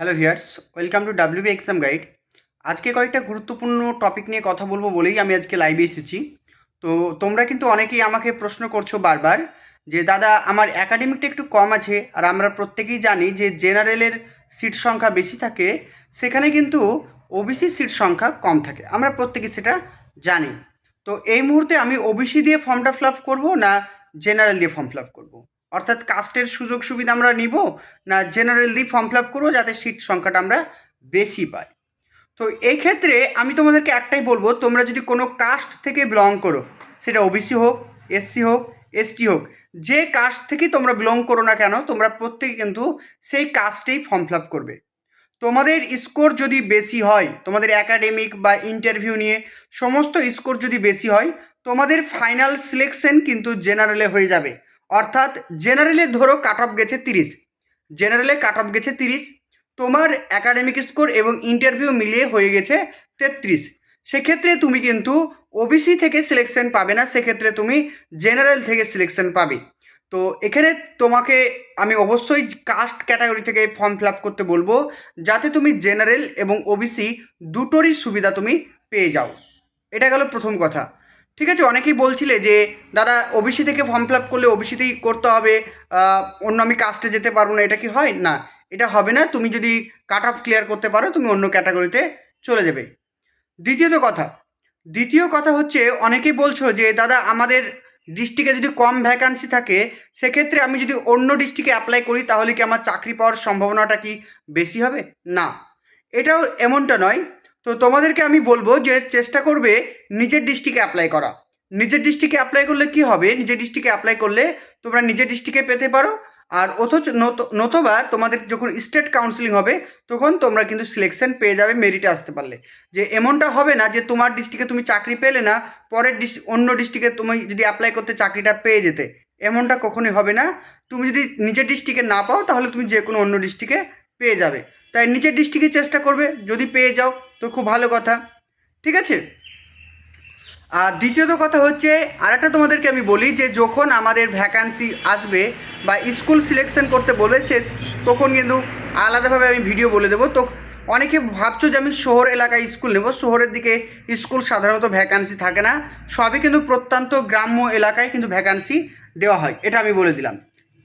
Hello here's welcome to WB exam guide আজকে কয়েকটা গুরুত্বপূর্ণ টপিক নিয়ে কথা বলব বলেই আমি আজকে লাইভে এসেছি। তো তোমরা কিন্তু অনেকেই আমাকে প্রশ্ন করছ বারবার যে, দাদা, আমার একাডেমিকটা একটু কম আছে আর আমরা প্রত্যেকেই জানি যে জেনারেলের সিট সংখ্যা বেশি থাকে, সেখানে কিন্তু ওবিসি সিট সংখ্যা কম থাকে। আমরা প্রত্যেকেই সেটা জানি। তো এই মুহূর্তে আমি ওবিসি দিয়ে ফর্মটা ফিল আপ করব না জেনারেল দিয়ে ফর্ম ফিল আপ করব? অর্থাৎ কাস্টের সুযোগ সুবিধা আমরা নিব না জেনারেল ফর্ম ফিল আপ করব যাতে সিট সংখ্যাটা আমরা বেশি পাই। তো এই ক্ষেত্রে আমি তোমাদেরকে একটাই বলব, তোমরা যদি কোনো কাস্ট থেকে বিলং করো, সেটা ওবিসি হোক এসসি হোক এসটি হোক, যে কাস্ট থেকেই তোমরা বিলং করো না কেন, তোমরা প্রত্যেকে কিন্তু সেই কাস্টেই ফর্ম ফিল আপ করবে। তোমাদের স্কোর যদি বেশি হয়, তোমাদের একাডেমিক বা ইন্টারভিউ নিয়ে সমস্ত স্কোর যদি বেশি হয়, তোমাদের ফাইনাল সিলেকশন কিন্তু জেনারেলে হয়ে যাবে। অর্থাৎ জেনারেলে ধরো কাট অফ গেছে তিরিশ। জেনারেলে কাট অফ গেছে তিরিশ, তোমার একাডেমিক স্কোর এবং ইন্টারভিউ মিলিয়ে হয়ে গেছে তেত্রিশ। সেক্ষেত্রে তুমি কিন্তু ওবিসি থেকে সিলেকশন পাবে না, সেক্ষেত্রে তুমি জেনারেল থেকে সিলেকশন পাবে। তো এখানে তোমাকে আমি অবশ্যই কাস্ট ক্যাটাগরি থেকে ফর্ম ফিল আপ করতে বলব, যাতে তুমি জেনারেল এবং ওবিসি দুটোরই সুবিধা তুমি পেয়ে যাও। এটা গেল প্রথম কথা। ঠিক আছে, অনেকেই বলছিলে যে, দাদা ওবিসি থেকে ফর্ম ফিল আপ করলে ওবিসিতেই করতে হবে। অন্য আমি কাস্টে যেতে পারব না। এটা কি হয়? না, এটা হবে না। তুমি যদি কাট অফ ক্লিয়ার করতে পারো, তুমি অন্য ক্যাটাগরিতে চলে যাবে। দ্বিতীয়ত কথা, দ্বিতীয় কথা হচ্ছে, অনেকেই বলছো যে, দাদা, আমাদের ডিস্ট্রিক্টে যদি কম ভ্যাকান্সি থাকে, সেক্ষেত্রে আমি যদি অন্য ডিস্ট্রিক্টে অ্যাপ্লাই করি, তাহলে কি আমার চাকরি পাওয়ার সম্ভাবনাটা কি বেশি হবে? না, এটাও এমনটা নয়। তো তোমাদেরকে আমি বলব যে চেষ্টা করবে নিজের ডিস্ট্রিক্টে অ্যাপ্লাই করা। নিজের ডিস্ট্রিক্টে অ্যাপ্লাই করলে কি হবে? নিজের ডিস্ট্রিক্টে অ্যাপ্লাই করলে তোমরা নিজের ডিস্ট্রিক্টে পেতে পারো। আর অথচ নত- নতবা তোমাদের যখন স্টেট কাউন্সিলিং হবে, তখন তোমরা কিন্তু সিলেকশন পেয়ে যাবে মেরিটে আসতে পারলে। যে এমনটা হবে না যে তোমার ডিস্ট্রিক্টে তুমি চাকরি পেলে না, পরের ডিস্ট্রিক্ট অন্য ডিস্ট্রিক্টে তুমি যদি অ্যাপ্লাই করতে চাকরিটা পেয়ে যেতে। এমনটা কখনোই হবে না। তুমি যদি নিজের ডিস্ট্রিক্টে না পাও, তাহলে তুমি যে কোনো অন্য ডিস্ট্রিক্টে পেয়ে যাবে। তাই নিচের ডিস্ট্রিক্টে চেষ্টা করবে, যদি পেয়ে যাও তো খুব ভালো কথা। ঠিক আছে? আর দ্বিতীয়ত কথা হচ্ছে, আরেকটা তোমাদেরকে আমি বলি যে যখন আমাদের ভ্যাকান্সি আসবে বা স্কুল সিলেকশন করতে বলবে, সে তখন কিন্তু আলাদাভাবে আমি ভিডিও বলে দেবো। তো অনেকে ভাবছ যে আমি শহর এলাকায় স্কুল নেব, শহরের দিকে স্কুল সাধারণত ভ্যাকান্সি থাকে না। সবই কিন্তু প্রত্যন্ত গ্রাম্য এলাকায় কিন্তু ভ্যাকান্সি দেওয়া হয়, এটা আমি বলে দিলাম।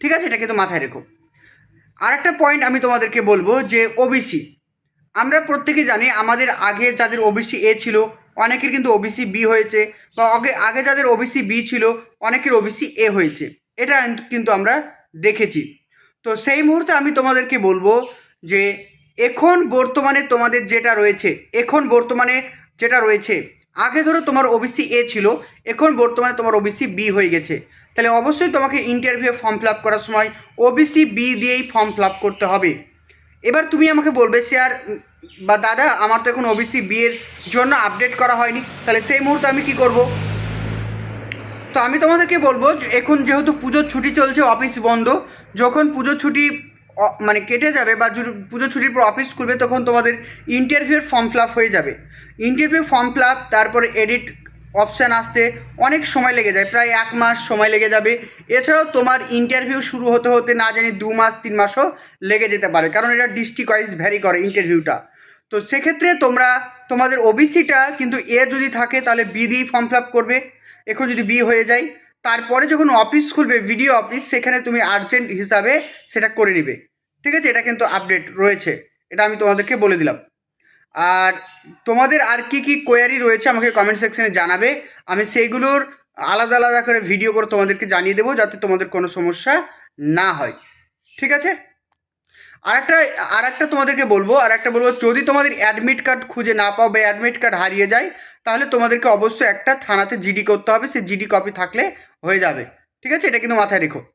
ঠিক আছে? এটা কিন্তু মাথায় রেখো। আরেকটা পয়েন্ট আমি তোমাদেরকে বলব যে ওবিসি আমরা প্রত্যেকে জানি আমাদের আগে যাদের ওবিসি এ ছিল, অনেকের কিন্তু ওবিসি বি হয়েছে বা আগে আগে যাদের ওবিসি বি ছিল, অনেকের ওবিসি এ হয়েছে। এটা কিন্তু আমরা দেখেছি। তো সেই মুহূর্তে আমি তোমাদেরকে বলব যে এখন বর্তমানে তোমাদের যেটা রয়েছে, এখন বর্তমানে যেটা রয়েছে, আগে ধরো তোমার ওবিসি এ ছিল, এখন বর্তমানে তোমার ওবিসি বি হয়ে গেছে। তাহলে অবশ্যই তোমাকে ইন্টারভিউ ফর্ম ফিল আপ করার সময় ওবিসি বি দিয়েই ফর্ম ফিল আপ করতে হবে। এবার তুমি আমাকে বলবে স্যার বা দাদা, আমার তো এখন ওবিসি বিয়ের জন্য আপডেট করা হয়নি। তাহলে সেই মুহূর্তে আমি কি করব? তো আমি তোমাদেরকে বলব এখন যেহেতু পুজোর ছুটি চলছে অফিস বন্ধ, যখন পুজোর ছুটি মানে কেটে যাবে বা পুজোর ছুটির পর অফিস খুলবে, তখন তোমাদের ইন্টারভিউর ফর্ম ফিল আপ হয়ে যাবে। ইন্টারভিউ ফর্ম ফিল আপ তারপরে এডিট অপশান আসতে অনেক সময় লেগে যায়, প্রায় এক মাস সময় লেগে যাবে। এছাড়াও তোমার ইন্টারভিউ শুরু হতে হতে না জানি দু মাস, তিন মাসও লেগে যেতে পারে, কারণ এটা ডিস্ট্রিক্ট ওয়াইজ ভ্যারি করে ইন্টারভিউটা তো সেক্ষেত্রে তোমরা, তোমাদের ওবিসিটা কিন্তু এ যদি থাকে, তাহলে বি দিয়েই ফর্ম ফিল আপ করবে, এখন যদি বি হয়ে যায়। তারপরে যখন অফিস খুলবে ভিডিও অফিস সেখানে তুমি আর্জেন্ট হিসাবে সেটা করে নিবে। ঠিক আছে? এটা কিন্তু আপডেট রয়েছে। এটা আমি তোমাদেরকে বলে দিলাম। আর তোমাদের আর কি কি কোয়ারি রয়েছে আমাকে কমেন্ট সেকশনে জানাবে। আমি সেইগুলোর আলাদা আলাদা করে ভিডিও করে তোমাদেরকে জানিয়ে দেবো যাতে তোমাদের কোনো সমস্যা না হয়। ঠিক আছে? আর একটা আর একটা তোমাদেরকে বলব আর একটা বলব, যদি তোমাদের অ্যাডমিট কার্ড খুঁজে না পাও বা অ্যাডমিট কার্ড হারিয়ে যায়, তাহলে তোমাদেরকে অবশ্যই একটা থানাতে জিডি করতে হবে। সেই জিডি কপি থাকলে হয়ে যাবে। ঠিক আছে? এটা কিন্তু মাথায় রেখো।